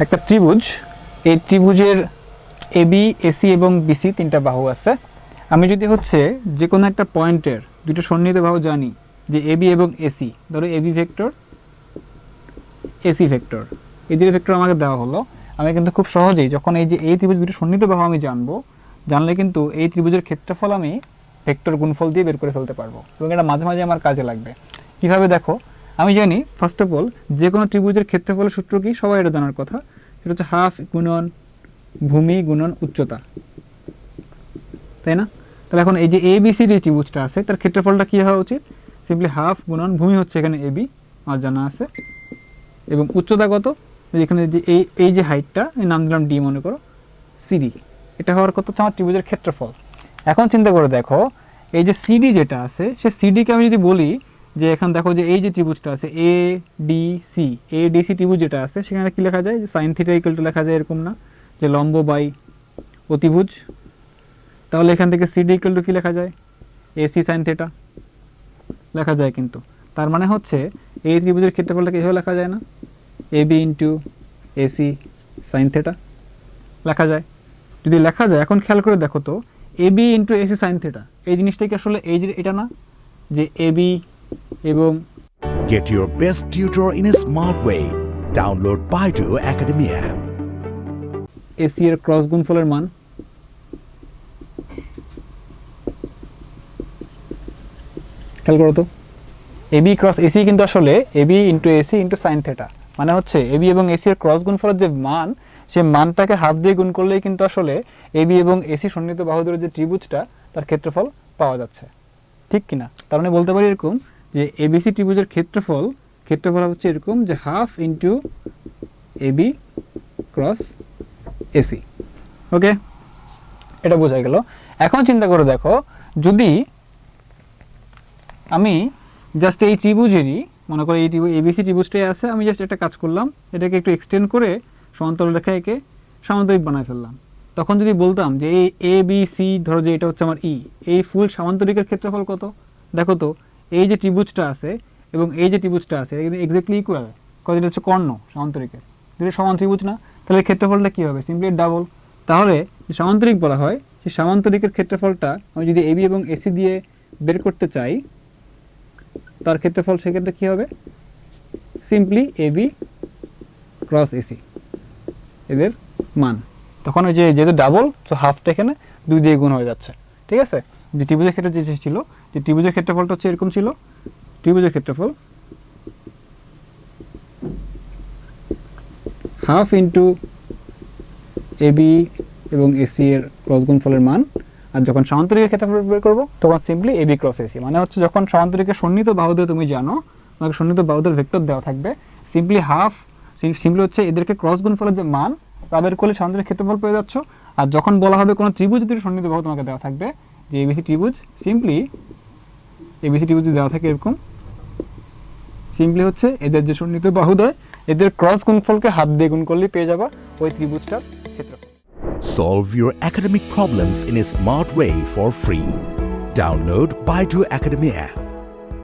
একটা ত্রিভুজ। এই ত্রিভুজের এবি এসি এবং বিসি তিনটা বাহু আছে। আমি যদি হচ্ছে যে কোনো একটা পয়েন্টের দুটো সন্নিহিত বাহু জানি যে এবি এবং এসি ধরো এবি ভেক্টর এসি ভেক্টর। এই দুটো ভেক্টর আমাকে দেওয়া হলো। আমি কিন্তু খুব সহজেই যখন এই যে এই ত্রিভুজ দুটো সন্নিহিত বাহু আমি জানব, জানলে কিন্তু এই ত্রিভুজের ক্ষেত্রফল আমি ভেক্টর গুণফল দিয়ে বের করে ফেলতে পারব এবং এটা মাঝে মাঝে আমার কাজে লাগবে। কীভাবে দেখো? আমি জানি ফার্স্ট অফ অল যে কোনো ত্রিভুজের ক্ষেত্রফলের সূত্র কি? সবাই এটা জানার কথা। সেটা হচ্ছে হাফ গুণন ভূমি গুণন উচ্চতা। তাই না? তাহলে এখন এই যে এ বি সি যে ত্রিভুজটা আছে, তার ক্ষেত্রফলটা কী হওয়া উচিত? সিম্পলি হাফ গুণন ভূমি হচ্ছে এখানে এ বি আমার জানা আছে। এবং উচ্চতা কত? এখানে যে এই এই যে হাইটটা এই নাম দিলাম ডি মনে করো সিডি এটা হওয়ার কথা হচ্ছে আমার ত্রিভুজের ক্ষেত্রফল। এখন চিন্তা করে দেখো, এই যে সিডি যেটা আছে, সে সিডিকে আমি যদি বলি যে এখন দেখো যে এই যে ত্রিভুজটা আছে A D C A D C ত্রিভুজ যেটা আছে, সেখানে কি লেখা যায়? যে সাইন থিটা ইকুয়াল লেখা যায় এরকম না, যে লম্ব বাই অতিভুজ। তাহলে এখান থেকে সিডি ইকুয়াল টু কী লেখা যায়? এসি সাইন থিটা লেখা যায় কিন্তু। তার মানে হচ্ছে, এই ত্রিভুজের ক্ষেত্রফলটা কীভাবে লেখা যায় না? A B into AC sine theta লেখা যায়। যদি লেখা যায়, এখন খেয়াল করে দেখো তো A B into AC sine theta এই জিনিসটা কি আসলে এই যে এটা না? যে এ বি এবং Get your best tutor in a smart way. Download Baidu Academy app. AC এর ক্রস গুণফলের মান। খেয়াল করো তো। এবি ক্রস এসি কিন্তু আসলে AB into AC into sine theta মানে হচ্ছে এবি এবং এসি এর ক্রস গুণফলের যে মান সে মানটাকে হাফ দিয়ে গুণ করলেই কিন্তু আসলে এবি এবং এসি সন্নিহিত বাহুদের যে ত্রিভুজটা তার ক্ষেত্রফল পাওয়া যাচ্ছে। ঠিক কিনা? তার মানে বলতে পারি এরকম যে এবিসি ত্রিভুজের ক্ষেত্রফল ক্ষেত্রফল হচ্ছে এরকম যে half into AB cross AC okay এটা বোঝা গেল। এখন চিন্তা করে দেখো, যদি আমি জাস্ট এই ত্রিভুজেরই, মনে করো এই ত্রিভুজ এবিসি ত্রিভুজটাই আছে, আমি জাস্ট একটা কাজ করলাম, এটাকে একটু এক্সটেন্ড করে সমান্তরাল রেখা একে সামান্তরিক বানায় ফেললাম। তখন যদি বলতাম যে এই এ বি সি ধরো যে এটা হচ্ছে আমার ই এই ফুল সামান্তরিকের ক্ষেত্রফল কত? দেখো তো এই যে ত্রিভুজটা আছে এবং এই যে ত্রিভুজটা আছে, এটা কিন্তু এক্স্যাক্টলি ইকুয়াল কত এটা হচ্ছে কর্ণ, সামান্তরিকের। দুটো সমান ত্রিভুজ না? তাহলে ক্ষেত্রফলটা কী হবে? সিম্পলি ডাবল তাহলে যে সামান্তরিক বলা হয় সেই সামান্তরিকের ক্ষেত্রফলটা আমি যদি এবি এবং এসি দিয়ে বের করতে চাই, তার ক্ষেত্রফল সেক্ষেত্রে কী হবে? সিম্পলি এবি ক্রস এসি এদের মান। তখন ওই যে যেহেতু ডাবল তো হাফটা এখানে দুই দিয়ে গুণ হয়ে যাচ্ছে। ঠিক আছে? যে ত্রিভুজের ক্ষেত্রে যে ছিল, যে ত্রিভুজের ক্ষেত্রফলটা হচ্ছে এরকম ছিল। ত্রিভুজের ক্ষেত্রফল হাফ ইন্টু এবি এবং এসি এর ক্রস গুণফলের মান। আর যখন সমান্তরিকের ক্ষেত্রফল বের করব, তখন সিম্পলি এবি ক্রস এসি মানে হচ্ছে যখন সমান্তরিকের সন্নিহিত বাহুদের তুমি জানো, তোমাকে সন্নিহিত বাহুদের ভেক্টর দেওয়া থাকবে সিম্পলি হাফ সিম্পলি হচ্ছে এদেরকে ক্রস গুণফলের যে মান, তা বের করলে সমান্তরিক ক্ষেত্রফল পেয়ে যাচ্ছ। আর যখন বলা হবে কোনো ত্রিভুজ যদি সন্নিহিত বাহু তোমাকে দেওয়া থাকবে যে এবিসি ত্রিভুজ সিম্পলি এবিসি ত্রিভুজ দেওয়া থাকে এরকম সিম্পলি হচ্ছে এদের যে সন্নিহিত বাহুদয়, এদের ক্রস গুণফলকে হাত দিয়ে গুণ করলে পেয়ে যাবা ওই ত্রিভুজটার ক্ষেত্রফল Solve your academic problems in a smart way for free. Download Baidu Academy app.